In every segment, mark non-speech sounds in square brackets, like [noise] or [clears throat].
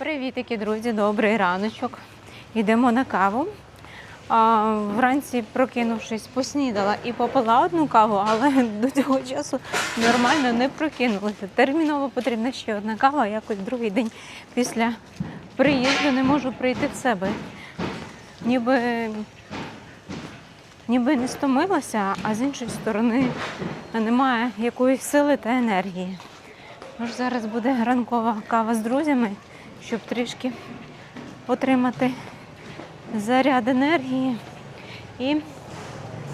Привітики, друзі, добрий раночок. Йдемо на каву. Вранці, прокинувшись, поснідала і попила одну каву, але до цього часу нормально не прокинулася. Терміново потрібна ще одна кава. Якось другий день після приїзду не можу прийти в себе. Ніби, ніби не стомилася, а з іншої сторони немає якоїсь сили та енергії. Може, зараз буде ранкова кава з друзями, щоб трішки отримати заряд енергії і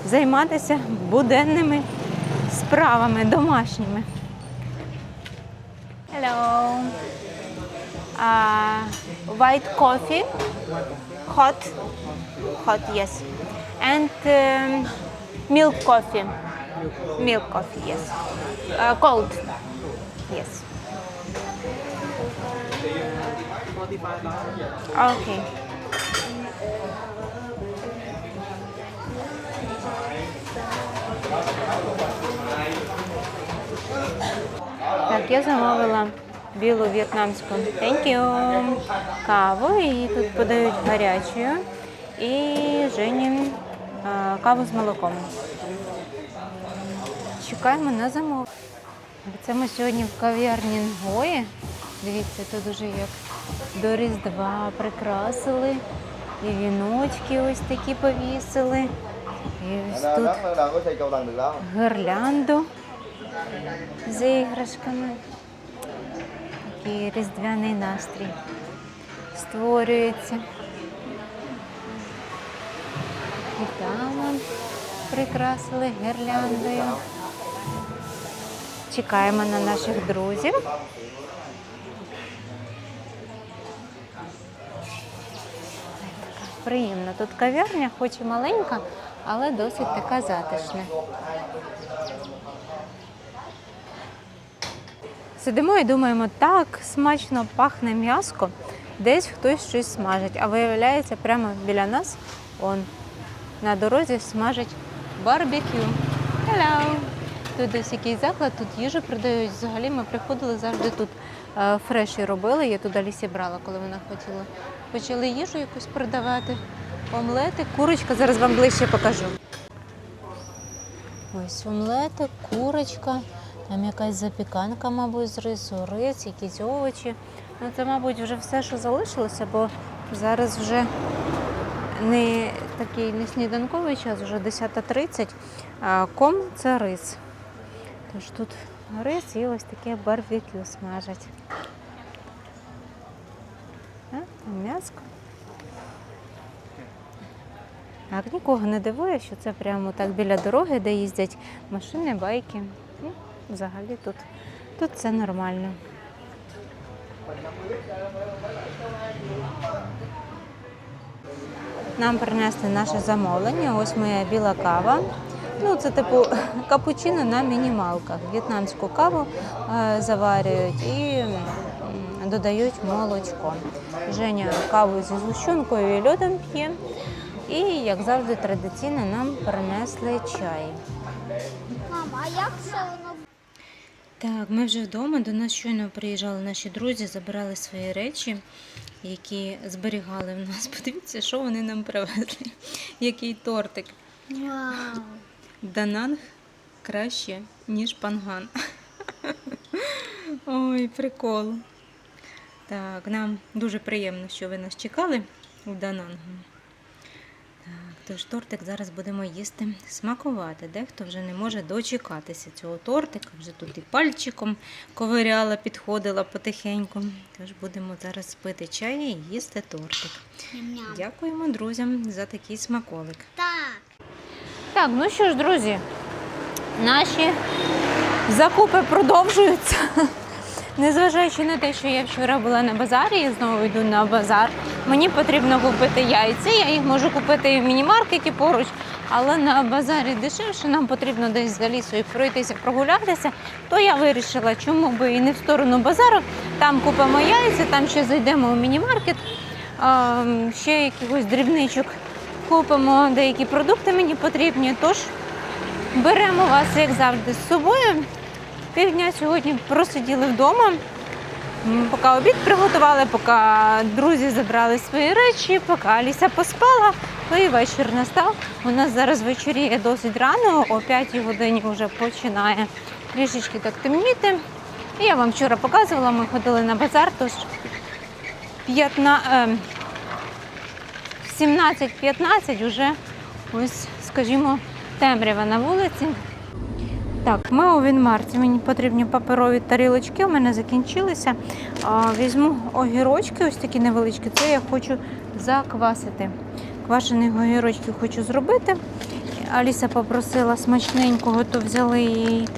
займатися буденними справами домашніми. Hello. Uh, white coffee. Hot. Hot, yes. And um, milk coffee. Milk coffee, yes. Uh, cold. Yes. Okay. Так, я замовила білу в'єтнамську thank you, каву, і тут подають гарячою. І Жені каву з молоком. Чекаємо на замов. Це ми сьогодні в кав'ярні Нгої. Дивіться, тут уже як до Різдва прикрасили. І віночки ось такі повісили. І ось тут гирлянду з іграшками. Такий різдвяний настрій створюється. І там прикрасили гірляндою. Чекаємо на наших друзів. Приємно. Тут кав'ярня, хоч і маленька, але досить така затишна. Сидимо і думаємо, так смачно пахне м'яско, десь хтось щось смажить, а виявляється, прямо біля нас он на дорозі смажить барбекю. Hello! Тут десь якийсь заклад, тут їжу продають. Взагалі ми приходили завжди тут фреші робили. Я туди лісі брала, коли вона хотіла. Почали їжу якусь продавати, омлети, курочка. Зараз вам ближче покажу. Ось омлети, курочка, там якась запіканка, мабуть, з рису, рис, якісь овочі. Ну, це, мабуть, вже все, що залишилося, бо зараз вже не такий не сніданковий час, вже 10.30, а ком це рис. Тож тут рис і ось таке барбекю смажать. А, м'яско. Так, нікого не дивує, що це прямо так біля дороги, де їздять машини, байки. І взагалі тут, тут це нормально. Нам принесли наше замовлення. Ось моя біла кава. Ну, це типу [laughs] капучино на мінімалках. В'єтнамську каву е, заварюють і додають молочко. Женя каву зі згущенкою і льодом п'є. І, як завжди, традиційно нам принесли чай. Мама, а як це воно? Так, ми вже вдома. До нас щойно приїжджали наші друзі, забирали свої речі, які зберігали в нас. [laughs] Подивіться, що вони нам привезли. Який тортик. Вау. Дананг краще, ніж панган. [laughs] Ой, прикол. Так, нам дуже приємно, що ви нас чекали у Данангу. Так, тож тортик зараз будемо їсти, смакувати. Дехто вже не може дочекатися цього тортика. Вже тут і пальчиком ковиряла, підходила потихеньку. Тож будемо зараз пити чай і їсти тортик. Дякуємо друзям за такий смаколик. Так. Ну що ж, друзі, наші закупи продовжуються. [laughs] Незважаючи на те, що я вчора була на базарі, я знову йду на базар. Мені потрібно купити яйця. Я їх можу купити і в міні-маркеті поруч, але на базарі дешевше, нам потрібно десь за лісою пройтися, прогулятися. То я вирішила, чому би і не в сторону базару. Там купимо яйця, там ще зайдемо у міні-маркет, ще якихось дрібничок купимо, деякі продукти мені потрібні. Тож беремо вас, як завжди, з собою. Півдня сьогодні просиділи вдома. Поки обід приготували, поки друзі забрали свої речі, поки Аліса поспала, то і вечір настав. У нас зараз вечоріє досить рано, о 5 годині вже починає трішечки так темніти. Я вам вчора показувала, ми ходили на базар, тож 15, ем, 17-15 вже ось, скажімо, темрява на вулиці. Так, ми у Вінмарті. Мені потрібні паперові тарілочки, у мене закінчилися. А, візьму огірочки, ось такі невеличкі. Це я хочу заквасити. Квашених огірочків хочу зробити. Аліса попросила смачненького, то взяли їй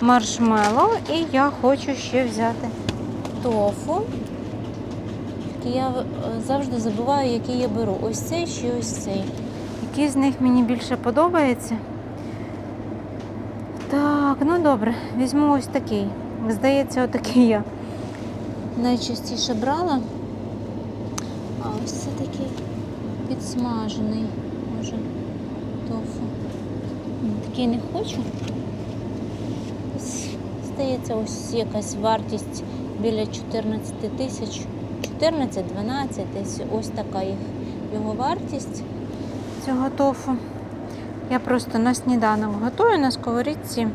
маршмеллоу. І я хочу ще взяти тофу. Я е, завжди забуваю, який я беру. Ось цей чи ось цей. Який з них мені більше подобається. Так, ну добре, візьму ось такий. Здається, отакий я найчастіше брала. А ось це такий підсмажений, може, тофу. Такий не хочу. Здається, ось якась вартість біля 14 тисяч. 14-12 десь ось така їх його вартість цього тофу. Я просто на сніданок готую на сковорідці,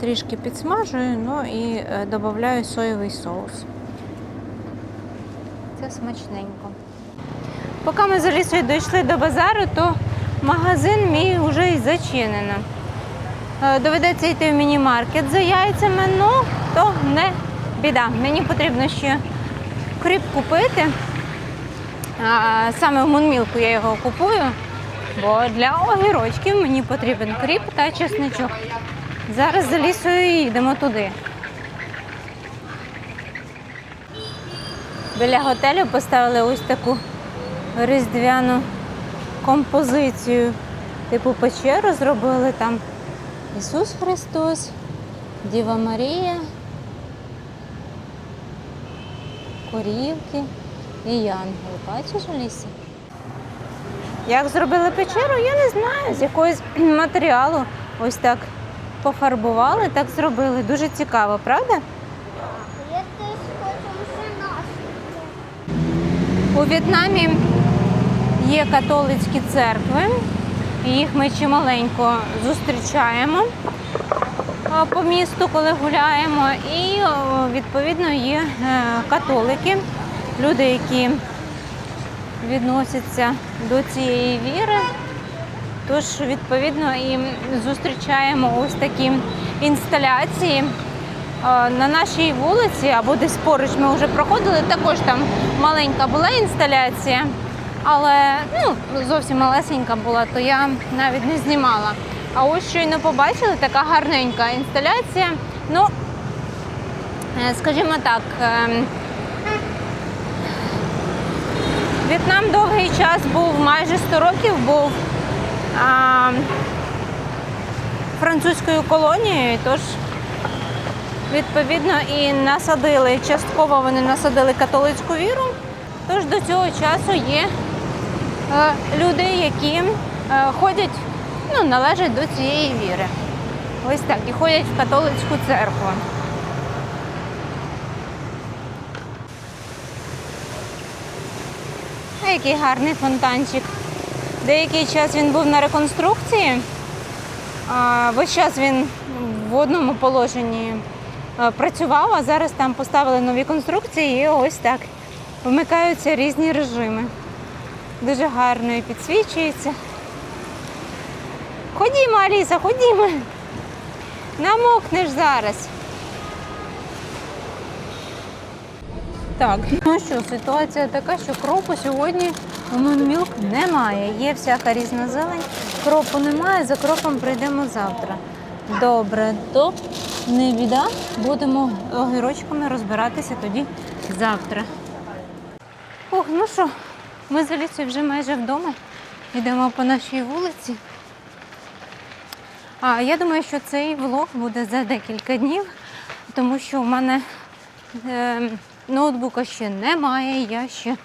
трішки підсмажую, ну і е, додаю соєвий соус. Це смачненько. Поки ми з Алісою дійшли до базару, то магазин мій вже і зачинено. Е, Доведеться йти в міні-маркет за яйцями, ну то не біда. Мені потрібно ще кріп купити. А, Саме в Мунмілку я його купую, бо для огірочків мені потрібен кріп та чесничок. Зараз за лісою їдемо туди. Біля готелю поставили ось таку різдвяну композицію. Типу печеру зробили там Ісус Христос, Діва Марія, корівки і янгол. Бачиш, Аліса? Як зробили печеру, я не знаю. З якогось [clears throat] матеріалу ось так пофарбували, так зробили. Дуже цікаво, правда? Я теж хочу нашу. У В'єтнамі є католицькі церкви, їх ми чималенько зустрічаємо по місту, коли гуляємо. І відповідно є е, католики, люди, які відносяться до цієї віри. Тож, відповідно, і зустрічаємо ось такі інсталяції. Е, На нашій вулиці або десь поруч ми вже проходили, також там маленька була інсталяція, але ну, зовсім малесенька була, то я навіть не знімала. А ось щойно побачили, така гарненька інсталяція. Ну, е, скажімо так, ем, В'єтнам довгий час був, майже 100 років був а, французькою колонією, тож відповідно і насадили, частково вони насадили католицьку віру. Тож до цього часу є е, люди, які е, ходять, ну, належать до цієї віри. Ось так, і ходять в католицьку церкву. А Який гарний фонтанчик. Деякий час він був на реконструкції. А, Весь час він в одному положенні е, працював, а зараз там поставили нові конструкції і ось так вмикаються різні режими. Дуже гарно і підсвічується. Ходімо, Аліса, ходімо. Намокнеш зараз. Так, ну що, ситуація така, що кропу сьогодні у Мунмілк немає. Є всяка різна зелень. Кропу немає, за кропом прийдемо завтра. Добре, то не біда. Будемо огірочками розбиратися тоді завтра. Ох, ну що, ми з Алісою вже майже вдома. Йдемо по нашій вулиці. А я думаю, що цей влог буде за декілька днів, тому що у мене е, ноутбука ще немає. Я ще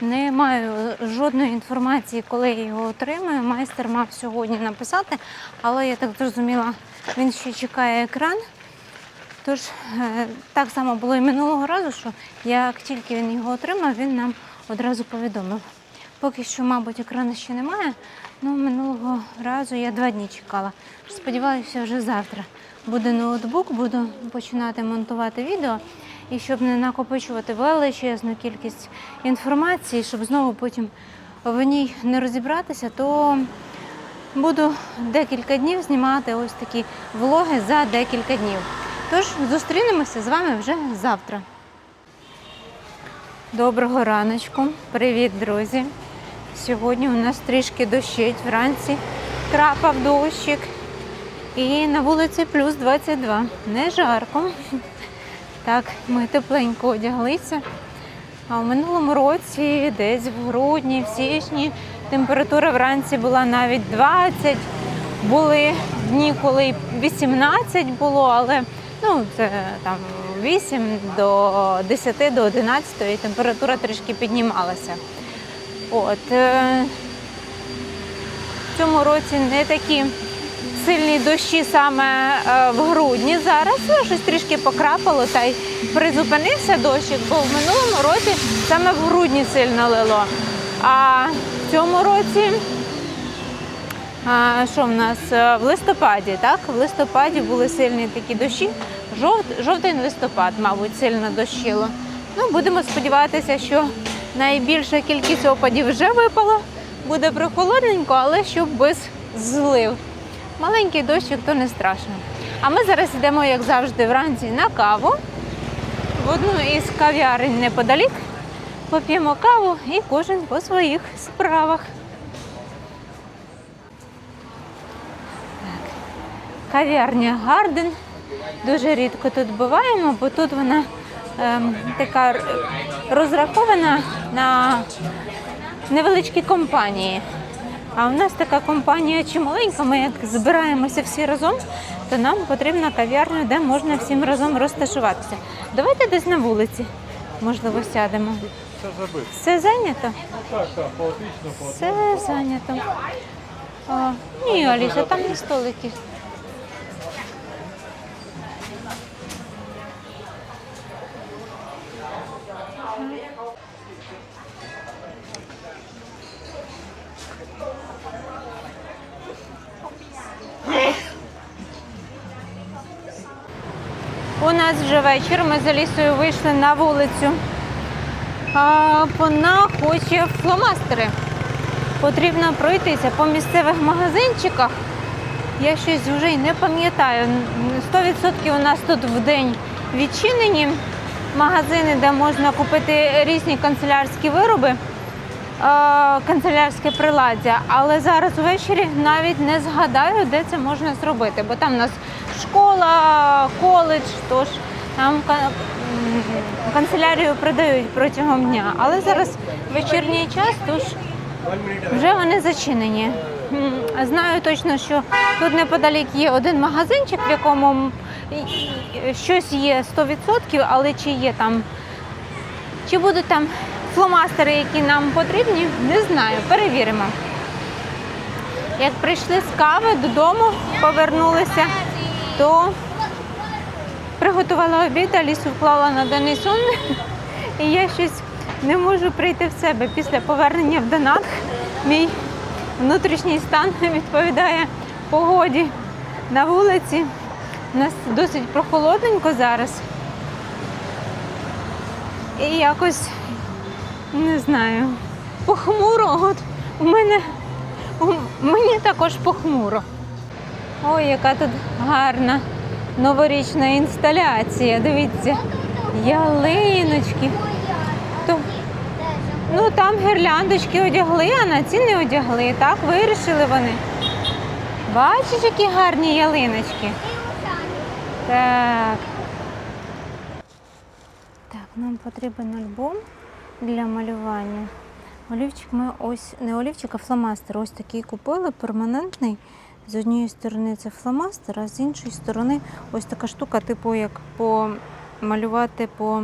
не маю жодної інформації, коли я його отримаю. Майстер мав сьогодні написати, але я так зрозуміла, він ще чекає екран. Тож е, так само було і минулого разу, що як тільки він його отримав, він нам одразу повідомив. Поки що, мабуть, екрану ще немає. Ну, минулого разу я два дні чекала. Сподіваюся, вже завтра буде ноутбук, буду починати монтувати відео. І щоб не накопичувати величезну кількість інформації, щоб знову потім в ній не розібратися, то буду декілька днів знімати ось такі влоги за декілька днів. Тож зустрінемося з вами вже завтра. Доброго раночку, привіт, друзі! Сьогодні у нас трішки дощить вранці, крапав дощик. І на вулиці плюс 22. Не жарко. Так, ми тепленько одяглися. А в минулому році, десь в грудні, в січні, температура вранці була навіть 20. Були дні, коли 18 було, але ну, це там 8 до 10 до 11 і температура трішки піднімалася. От, е, в цьому році не такі сильні дощі саме е, в грудні. Зараз ну, щось трішки покрапало та й призупинився дощик, бо в минулому році саме в грудні сильно лило. А в цьому році а, що в нас Е, в листопаді, так? В листопаді були сильні такі дощі. Жовт, жовтень листопад, мабуть, сильно дощило. Ну, будемо сподіватися, що найбільша кількість опадів вже випала. Буде прохолодненько, але щоб без злив. Маленький дощик, то не страшно. А ми зараз йдемо, як завжди, вранці на каву в одну із кав'ярень неподалік. Поп'ємо каву і кожен по своїх справах. Кав'ярня Гарден. Дуже рідко тут буваємо, бо тут вона така розрахована на невеличкі компанії. А в нас така компанія чималенька, ми як збираємося всі разом, то нам потрібна кав'ярня, де можна всім разом розташуватися. Давайте десь на вулиці, можливо, сядемо. Все забито. Все зайнято? Так, так, хаотично, по Все зайнято. А, ні, Аліса, там не столики. Вечір. Ми з Алісою вийшли на вулицю. А, вона хоче фломастери. Потрібно пройтися по місцевих магазинчиках. Я щось вже й не пам'ятаю. 100% у нас тут в день відчинені магазини, де можна купити різні канцелярські вироби, канцелярське приладдя. Але зараз ввечері навіть не згадаю, де це можна зробити, бо там у нас школа, коледж, тож там канцелярію продають протягом дня. Але зараз вечірній час, тож вже вони зачинені. Знаю точно, що тут неподалік є один магазинчик, в якому щось є 100%, але чи є там, чи будуть там фломастери, які нам потрібні, не знаю. Перевіримо. Як прийшли з кави додому, повернулися, то приготувала обід, Алісу вклала на денний сон, і я щось не можу прийти в себе після повернення в Донат. Мій внутрішній стан відповідає погоді на вулиці. У нас досить прохолодненько зараз. І якось не знаю, похмуро. От у мене у мені також похмуро. Ой, яка тут гарна новорічна інсталяція. Дивіться, ялиночки. То, ну там гірляндочки одягли, а на ці не одягли. Так вирішили вони. Бачиш, які гарні ялиночки. Так. Так, нам потрібен альбом для малювання. Олівчик ми ось не олівчик, а фломастер. Ось такий купили, перманентний. З однієї сторони це фломастер, а з іншої сторони ось така штука, типу як помалювати по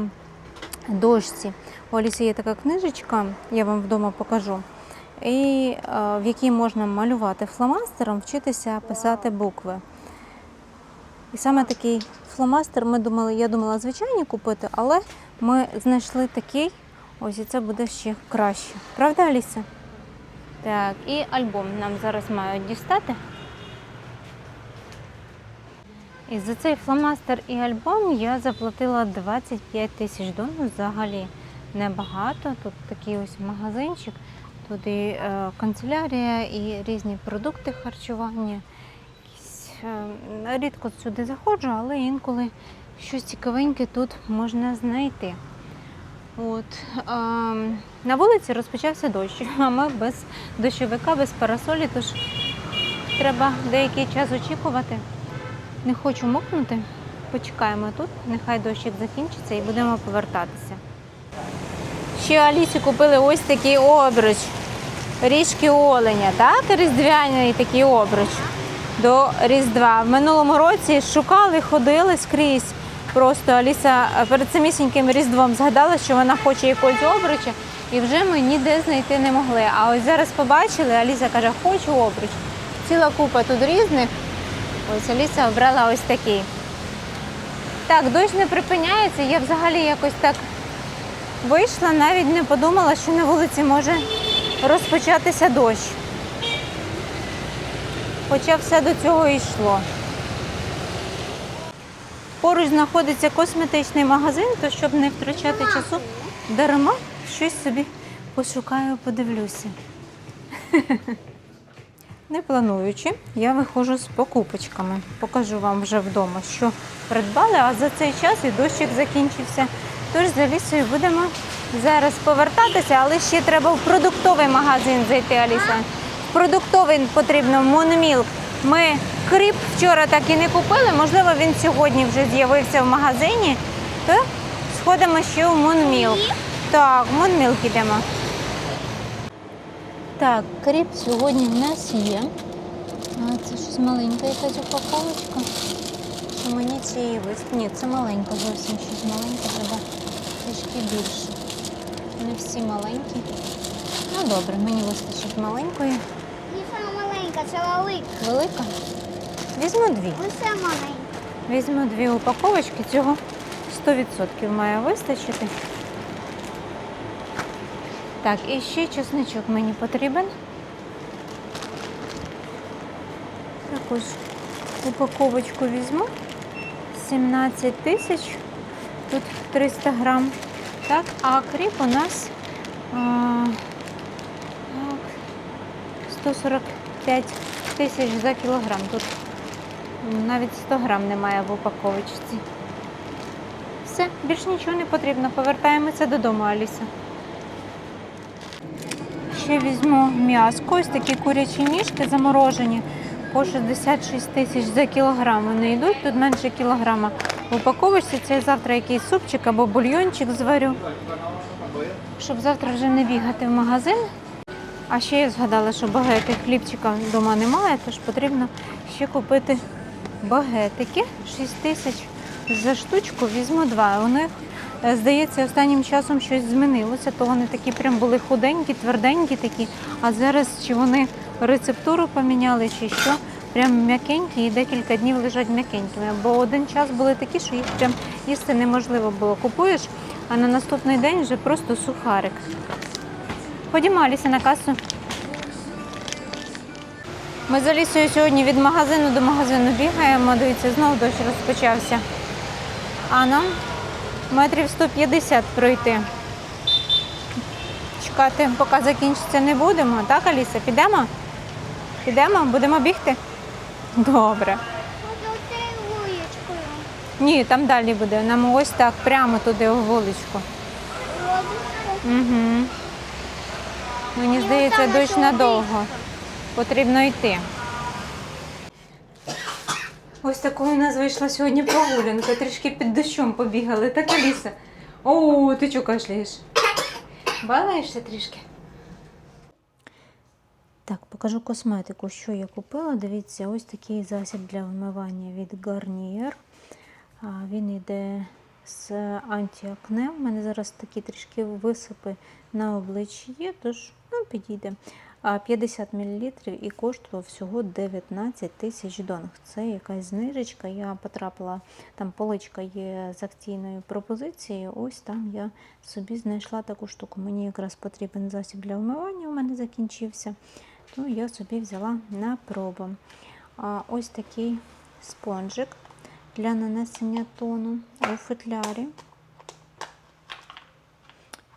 дошці. У Алісі є така книжечка, я вам вдома покажу. І е, в якій можна малювати фломастером, вчитися писати букви. І саме такий фломастер ми думали, я думала звичайні купити, але ми знайшли такий. Ось і це буде ще краще. Правда, Аліса? Так, і альбом нам зараз мають дістати. І за цей фломастер і альбом я заплатила 25 тисяч донор. Взагалі небагато. Тут такий ось магазинчик, тут і е, канцелярія, і різні продукти харчування. Е, рідко сюди заходжу, але інколи щось цікавеньке тут можна знайти. От, е, на вулиці розпочався дощ, [laughs] а ми без дощовика, без парасолі, тож треба деякий час очікувати. Не хочу мокнути. Почекаємо тут, нехай дощик закінчиться і будемо повертатися. Ще Алісі купили ось такий обруч. Ріжки оленя, так? Різдвяний такий обруч до Різдва. В минулому році шукали, ходили скрізь. Просто Аліса перед самісіньким Різдвом згадала, що вона хоче якогось обруча, і вже ми ніде знайти не могли. А ось зараз побачили, Аліса каже, хочу обруч. Ціла купа тут різних. Ось Аліса обрала ось такий. Так, дощ не припиняється. Я взагалі якось так вийшла, навіть не подумала, що на вулиці може розпочатися дощ. Хоча все до цього йшло. Поруч знаходиться косметичний магазин, то щоб не втрачати часу дарма, щось собі пошукаю, подивлюся. [laughs] Не плануючи, я виходжу з покупочками. Покажу вам вже вдома, що придбали, а за цей час і дощик закінчився. Тож за лісою будемо зараз повертатися, але ще треба в продуктовий магазин зайти, Аліса. В продуктовий потрібно Мономілк. Ми кріп вчора так і не купили, можливо, він сьогодні вже з'явився в магазині. То сходимо ще в Монмілк. Так, в Монмілк йдемо. Так, кріп сьогодні в нас є. А, це щось маленька якась упаковочка. Чи мені цієї вист... Ні, це маленька, зовсім щось маленьке, треба трішки більше. Не всі маленькі. Ну добре, мені вистачить маленької. І сама маленька, це велика. Велика? Візьму дві. Усе маленька. Візьму дві упаковочки, цього 100% має вистачити. Так, і ще чесничок мені потрібен. Також упаковочку візьму. 17 тисяч, тут 300 грам. Так, а кріп у нас а, так, 145 тисяч за кілограм. Тут навіть 100 грам немає в упаковочці. Все, більш нічого не потрібно. Повертаємося додому, Аліса. Ще візьму м'яско, ось такі курячі ніжки заморожені по 66 тисяч за кілограм. Вони йдуть, тут менше кілограма. В це завтра якийсь супчик або бульйончик зварю, щоб завтра вже не бігати в магазин. А ще я згадала, що багетих хлібчика вдома немає, тож потрібно ще купити багетики. 6 тисяч за штучку, візьму два. У них, здається, останнім часом щось змінилося, то вони такі прям були худенькі, тверденькі такі. А зараз чи вони рецептуру поміняли, чи що, прям м'якенькі і декілька днів лежать м'якенькими. Бо один час були такі, що їх прям їсти неможливо було. Купуєш, а на наступний день вже просто сухарик. Ходімо, Аліся, на касу. Ми з Алісою сьогодні від магазину до магазину бігаємо. Дивіться, знову дощ розпочався. А нам метрів 150 пройти. Чекати, поки закінчиться, не будемо. Так, Аліса, підемо? Підемо? Будемо бігти? Добре. Ні, там далі буде. Нам ось так, прямо туди у вуличку. Угу. Мені здається, дощ надовго. Потрібно йти. Ось такою у нас вийшла сьогодні прогулянка. Трішки під дощом побігали. Так, Аліса. О, ти чого кашляєш? Балаєшся трішки? Так, покажу косметику, що я купила. Дивіться, ось такий засіб для вмивання від Garnier. Він йде з антіакне. У мене зараз такі трішки висипи на обличчі є, тож ну, підійде. А 50 мл і коштував всього 19 тисяч донг. Це якась знижечка. Я потрапила, там поличка є з акційною пропозицією. Ось там я собі знайшла таку штуку. Мені якраз потрібен засіб для вмивання, у мене закінчився. То я собі взяла на пробу. А ось такий спонжик для нанесення тону у футлярі.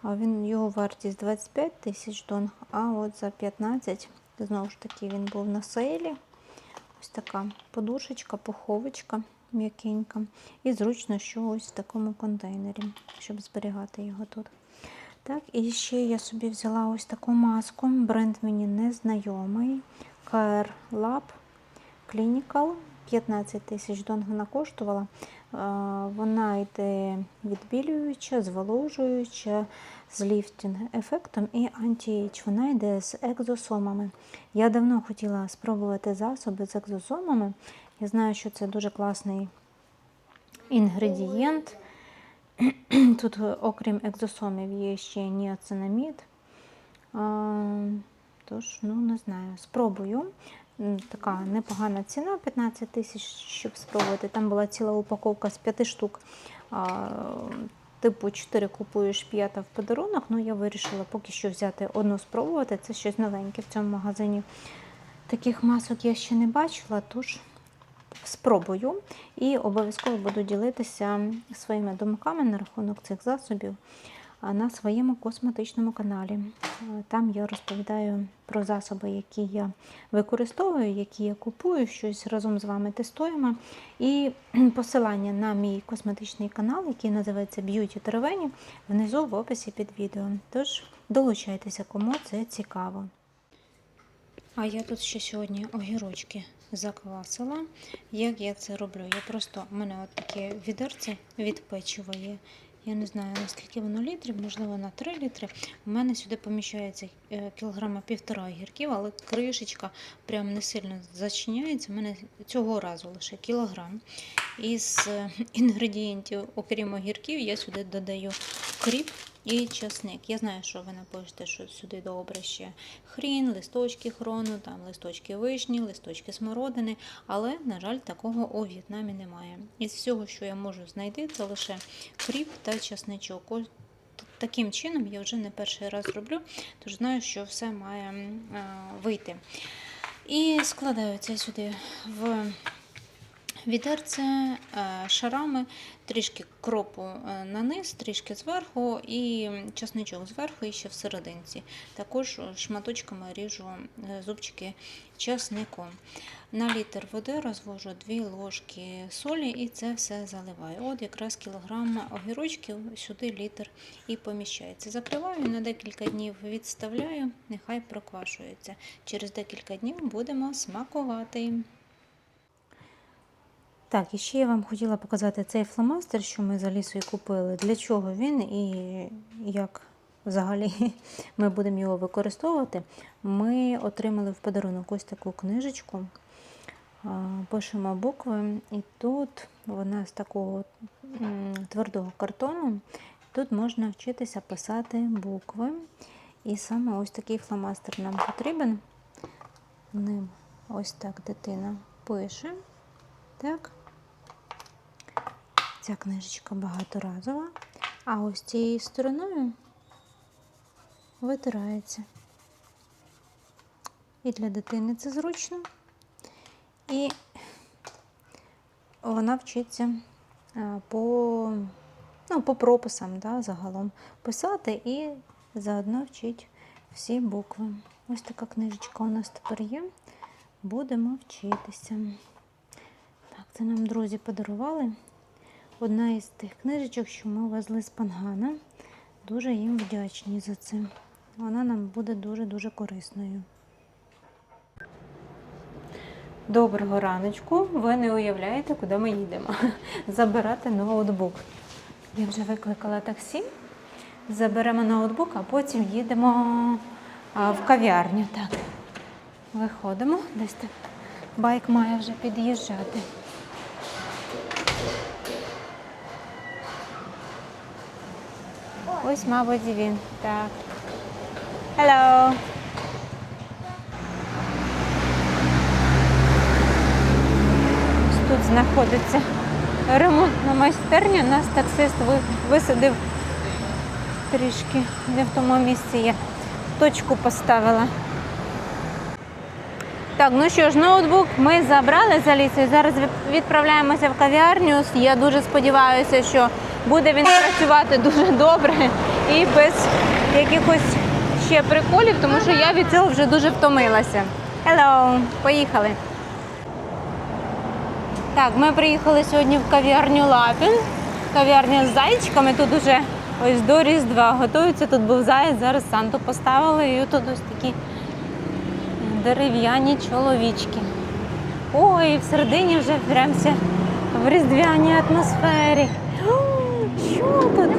А він його вартість 25 тисяч донг, а от за 15, знову ж таки, він був на сейлі. Ось така подушечка, пуховочка м'якенька. І зручно, що ось в такому контейнері, щоб зберігати його тут. Так, і ще я собі взяла ось таку маску. Бренд мені незнайомий. KR Lab Clinical. 15 тисяч донг вона коштувала. Вона йде відбілююча, зволожуюча, з ліфтінг ефектом і анті-ейдж. Вона йде з екзосомами. Я давно хотіла спробувати засоби з екзосомами. Я знаю, що це дуже класний інгредієнт. [clears throat] Тут, окрім екзосомів, є ще ніацинамід. Тож, ну не знаю, спробую. Така непогана ціна 15 тисяч, щоб спробувати. Там була ціла упаковка з 5 штук. Типу 4 купуєш, 5 в подарунок. Ну, я вирішила поки що взяти одну спробувати. Це щось новеньке в цьому магазині. Таких масок я ще не бачила, тож спробую і обов'язково буду ділитися своїми думками на рахунок цих засобів на своєму косметичному каналі. Там я розповідаю про засоби, які я використовую, які я купую, щось разом з вами тестуємо. І [clears throat] посилання на мій косметичний канал, який називається Beauty Теревені, внизу в описі під відео. Тож долучайтеся, кому це цікаво. А я тут ще сьогодні огірочки заквасила. Як я це роблю? Я просто у мене от таке відерце від. Я не знаю, наскільки воно літрів, можливо, на 3 літри. У мене сюди поміщається е, кілограма півтора огірків, але кришечка прям не сильно зачиняється. У мене цього разу лише кілограм. Із е, інгредієнтів, окрім огірків, я сюди додаю кріп і часник. Я знаю, що ви напишете, що сюди добре ще хрін, листочки хрону, там листочки вишні, листочки смородини, але, на жаль, такого у В'єтнамі немає. Із всього, що я можу знайти, це лише кріп та часничок. Таким чином я вже не перший раз роблю, тож знаю, що все має вийти. І складаю це сюди в відерце е, шарами, трішки кропу е, на низ, трішки зверху і часничок зверху і ще всерединці. Також шматочками ріжу е, зубчики часнику. На літр води розвожу 2 ложки солі і це все заливаю. От якраз кілограм огірочків сюди літр і поміщається. Закриваю на декілька днів, відставляю, нехай проквашується. Через декілька днів будемо смакувати. Так, і ще я вам хотіла показати цей фломастер, що ми за лісою купили. Для чого він і як взагалі [laughs] ми будемо його використовувати. Ми отримали в подарунок ось таку книжечку. Пишемо букви, і тут вона з такого твердого картону. Тут можна вчитися писати букви. І саме ось такий фломастер нам потрібен. Ним ось так дитина пише. Так. Ця книжечка багаторазова, а ось цією стороною витирається. І для дитини це зручно. І вона вчиться по, ну, по прописам да, загалом писати і заодно вчить всі букви. Ось така книжечка у нас тепер є. Будемо вчитися. Так, це нам друзі подарували. Одна із тих книжечок, що ми везли з Пангана. Дуже їм вдячні за це. Вона нам буде дуже-дуже корисною. Доброго раночку. Ви не уявляєте, куди ми їдемо. [laughs] Забирати ноутбук. Я вже викликала таксі. Заберемо ноутбук, а потім їдемо в кав'ярню. Так. Виходимо. Десь так. Байк має вже під'їжджати. Ось, мабуть, він. Так. Hello. Тут знаходиться ремонтна майстерня. Нас таксист висадив трішки не в тому місці. Я точку поставила. Так, ну що ж, ноутбук ми забрали за лісою. Зараз відправляємося в кав'ярню. Я дуже сподіваюся, що буде він працювати дуже добре і без якихось ще приколів, тому що я від цього вже дуже втомилася. Hello, поїхали. Так, ми приїхали сьогодні в кав'ярню Лапін. Кав'ярня з зайчиками. Тут уже ось до Різдва готуються. Тут був заяць, зараз Санту поставили. І тут ось такі дерев'яні чоловічки. Ой, всередині вже вберемося в різдвяній атмосфері. Що тут?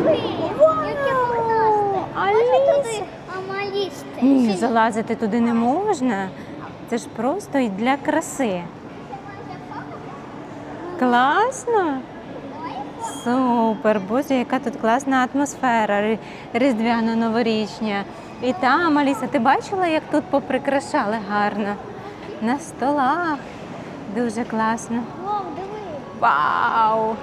Ні, залазити туди не можна. Це ж просто і для краси. Класно. Супер, боже, яка тут класна атмосфера різдвяно-новорічня. І там, Аліса, ти бачила, як тут поприкрашали гарно? На столах. Дуже класно. Вау, диви. Вау!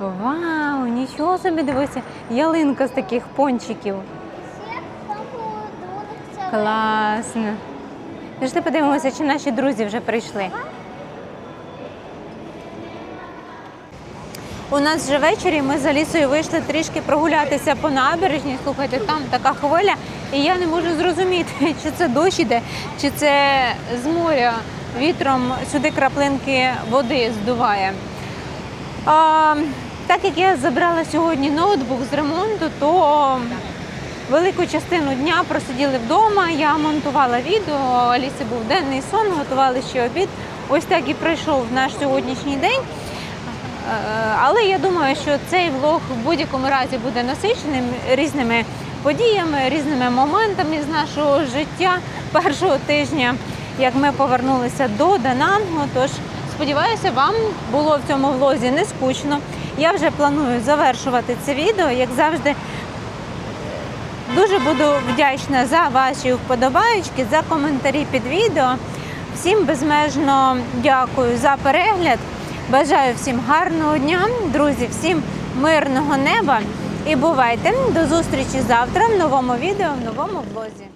Вау, нічого собі дивися. Ялинка з таких пончиків. Класно. Пішли подивимося, чи наші друзі вже прийшли. У нас вже ввечері ми за лісою вийшли трішки прогулятися по набережні. Слухайте, там така хвиля, і я не можу зрозуміти, [laughs] чи це дощ іде, чи це з моря вітром сюди краплинки води здуває. Так як я забрала сьогодні ноутбук з ремонту, то велику частину дня просиділи вдома. Я монтувала відео, Алісі був денний сон, готували ще обід. Ось так і пройшов наш сьогоднішній день. Е, Але я думаю, що цей влог в будь-якому разі буде насиченим різними подіями, різними моментами з нашого життя першого тижня, як ми повернулися до Данангу. Тож сподіваюся, вам було в цьому влозі не скучно. Я вже планую завершувати це відео, як завжди. Дуже буду вдячна за ваші вподобаючки, за коментарі під відео. Всім безмежно дякую за перегляд. Бажаю всім гарного дня, друзі, всім мирного неба і бувайте до зустрічі завтра в новому відео, в новому влозі.